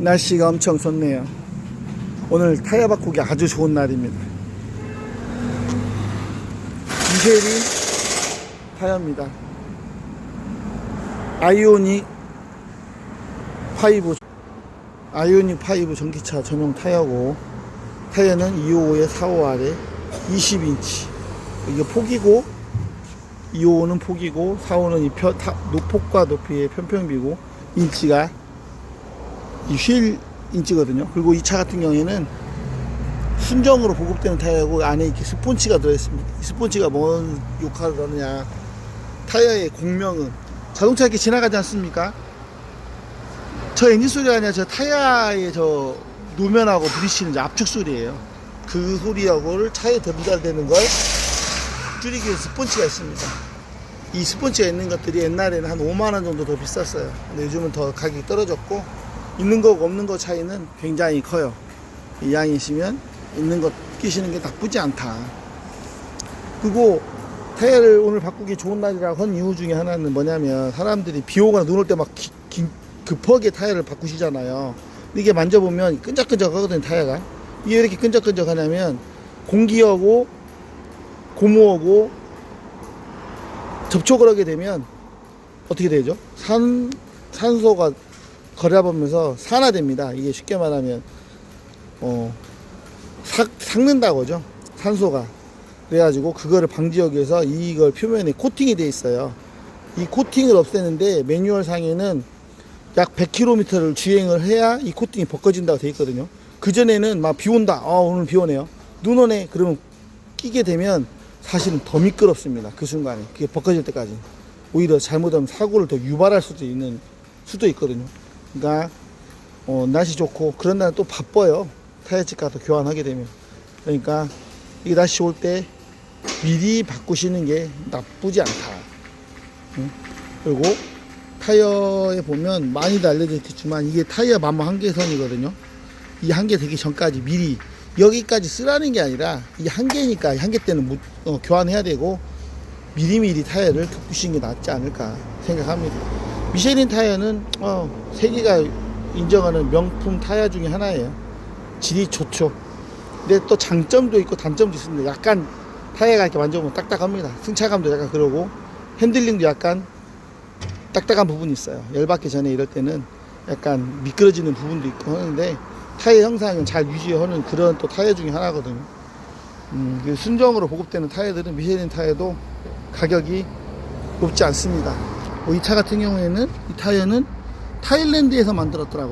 날씨가 엄청 좋네요. 오늘 타이어 바꾸기 아주 좋은 날입니다. 미쉐린 타이어입니다. 아이오닉 5 아이오닉 5 전기차 전용 타이어고 타이어는 255에 45R에 20인치 이게 폭이고 255는 폭이고 45는 이 펴, 타, 높폭과 높이의 편평비고 인치가 이 휠 인치거든요. 그리고 이 차 같은 경우에는 순정으로 보급되는 타이어고 안에 이렇게 스폰치가 들어있습니다. 이 스폰치가 뭔 역할을 하느냐. 타이어의 공명은 자동차 이렇게 지나가지 않습니까? 저 엔진 소리가 아니라 저 타이어의 저 노면하고 부딪히는 저 압축 소리예요. 그 소리하고를 차에 대분달되는 걸 줄이기 위해서 스폰치가 있습니다. 이 스폰치가 있는 것들이 옛날에는 한 5만 원 정도 더 비쌌어요. 근데 요즘은 더 가격이 떨어졌고 있는 거고 없는 거 차이는 굉장히 커요. 이왕이시면 있는 것 끼시는 게 나쁘지 않다. 그리고 타이어를 오늘 바꾸기 좋은 날이라고 한 이유 중에 하나는 뭐냐면 사람들이 비 오거나 눈 올 때 막 급하게 타이어를 바꾸시잖아요. 이게 만져보면 끈적끈적 하거든요, 타이어가. 이게 왜 이렇게 끈적끈적 하냐면 공기하고 고무하고 접촉을 하게 되면 어떻게 되죠? 산, 산소가 거려보면서 산화됩니다. 이게 쉽게 말하면, 어, 삭, 삭는다고죠. 산소가. 그래가지고 그거를 방지하기 위해서 이걸 표면에 코팅이 돼 있어요. 이 코팅을 없애는데 매뉴얼 상에는 약 100km를 주행을 해야 이 코팅이 벗겨진다고 돼 있거든요. 그전에는 막 비 온다. 아, 오늘 비 오네요. 눈 오네. 그러면 끼게 되면 사실은 더 미끄럽습니다. 그 순간에. 그게 벗겨질 때까지. 오히려 잘못하면 사고를 더 유발할 수도 있는 수도 있거든요. 그러니까 어, 날씨 좋고 그런 날은 또 바빠요. 타이어집 가서 교환하게 되면. 그러니까 이 날씨 올 때 미리 바꾸시는 게 나쁘지 않다. 응? 그리고 타이어에 보면 많이도 알려져 있겠지만 이게 타이어 마모 한계선이거든요. 이 한계 되기 전까지 미리 여기까지 쓰라는 게 아니라 이 한계니까 한계 때는 무- 어, 교환해야 되고 미리미리 타이어를 바꾸시는 게 낫지 않을까 생각합니다. 미쉐린 타이어는 어, 세계가 인정하는 명품 타이어 중에 하나예요. 질이 좋죠. 근데 또 장점도 있고 단점도 있습니다. 약간 타이어가 이렇게 만져보면 딱딱합니다. 승차감도 약간 그러고 핸들링도 약간 딱딱한 부분이 있어요. 열받기 전에 이럴 때는 약간 미끄러지는 부분도 있고 하는데 타이어 형상은 잘 유지하는 그런 또 타이어 중에 하나거든요. 음, 그 순정으로 보급되는 타이어들은 미쉐린 타이어도 가격이 높지 않습니다. 뭐이차 같은 경우에는 이 타이어는 타일랜드에서 만들었더라고요.